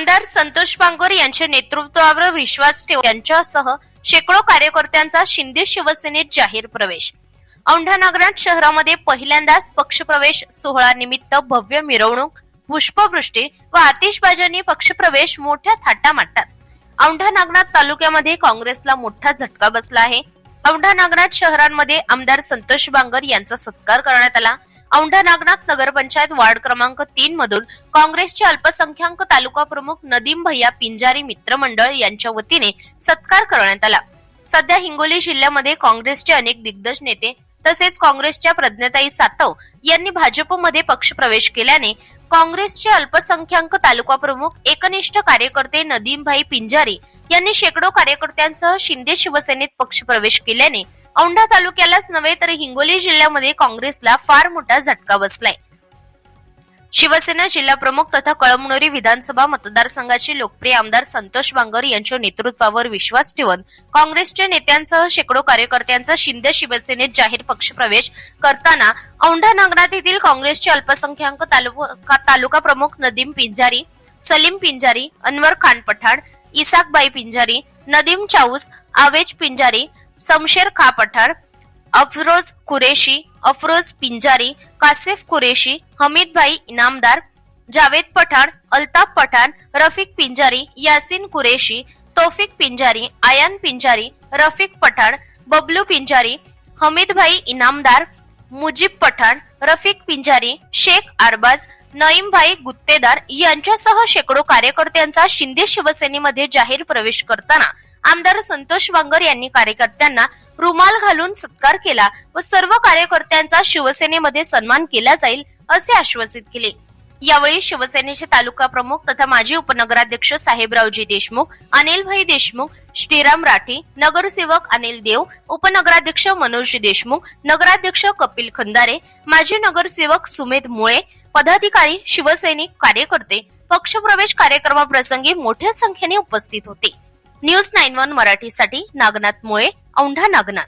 आमदार संतोष बांगर यांच्या नेतृत्वावर विश्वास ठेवून यांच्यासह शेकडो कार्यकर्त्यांचा शिंदे शिवसेनेत जाहीर प्रवेश. औंढा नागनाथ शहरामध्ये पहिल्यांदाच पक्षप्रवेश सोहळा निमित्त भव्य मिरवणूक पुष्पवृष्टी व आतिषबाजांनी पक्षप्रवेश मोठ्या थाटामाटात औंढा नागनाथ तालुक्यामध्ये काँग्रेसला मोठा झटका बसला आहे. औंढा नागनाथ शहरांमध्ये आमदार संतोष बांगर यांचा सत्कार करण्यात आला. औंढा नागनाथ नगरपंचायत वार्ड क्रमांक तीन मधून काँग्रेसचे अल्पसंख्याक तालुका प्रमुख नदीम भैया पिंजारी मित्रमंडळ यांच्या वतीने सत्कार करण्यात आला. सध्या हिंगोली जिल्ह्यामध्ये काँग्रेसचे अनेक दिग्गज नेते तसेच काँग्रेसच्या प्रज्ञाताई सातव यांनी भाजपमध्ये पक्षप्रवेश केल्याने काँग्रेसचे अल्पसंख्याक तालुका प्रमुख एकनिष्ठ कार्यकर्ते नदीमभाई पिंजारी यांनी शेकडो कार्यकर्त्यांसह शिंदे शिवसेनेत पक्षप्रवेश केल्याने औंढा तालुक्यालाच नव्हे तर हिंगोली जिल्ह्यामध्ये काँग्रेसला फार मोठा झटका बसलाय. शिवसेना जिल्हा प्रमुख तथा कळमनुरी विधानसभा मतदारसंघाचे लोकप्रिय आमदार संतोष बांगर यांच्या नेतृत्वावर विश्वास ठेवून काँग्रेसच्या नेत्यांसह शेकडो कार्यकर्त्यांचा शिंदे शिवसेनेत जाहीर पक्षप्रवेश करताना औंढा नागनाथ येथील काँग्रेसचे अल्पसंख्याक तालुका तालुका प्रमुख नदीम पिंजारी सलीम पिंजारी अनवर खान पठाण इसाकबाई पिंजारी नदीम चाऊस आवेज पिंजारी समशेर खा पठार अफरोज कुरेशी अफरोज पिंजारी कासिफ कुरेशी हमीद भाई इनामदार जावेद पठाण अल्ताफ पठाण रफिक पिंजारी यासिन कुरेशी तौफिक पिंजारी आयान पिंजारी रफिक पठाण बबलू पिंजारी हमीद भाई इनामदार मुजीब पठाण रफिक पिंजारी शेख अरबाज नईमभाई गुत्तेदार यांच्यासह शेकडो कार्यकर्त्यांचा शिंदे शिवसेनेमध्ये जाहीर प्रवेश करताना आमदार संतोष वांगर यांनी कार्यकर्त्यांना रुमाल घालून सत्कार केला व सर्व कार्यकर्त्यांचा शिवसेनेमध्ये सन्मान केला जाईल असे आश्वासित केले. यावेळी शिवसेनेचे तालुका प्रमुख तथा माजी उपनगराध्यक्ष साहेबरावजी देशमुख अनिलभाई देशमुख श्रीराम राठी नगरसेवक अनिल देव उपनगराध्यक्ष मनोज देशमुख नगराध्यक्ष कपिल खंदारे माजी नगरसेवक सुमेध मुळे पदाधिकारी शिवसैनिक कार्यकर्ते पक्षप्रवेश कार्यक्रमाप्रसंगी मोठ्या संख्येने उपस्थित होते. न्यूज नाईन वन मराठीसाठी नागनाथ मुळे औंढा नागनाथ.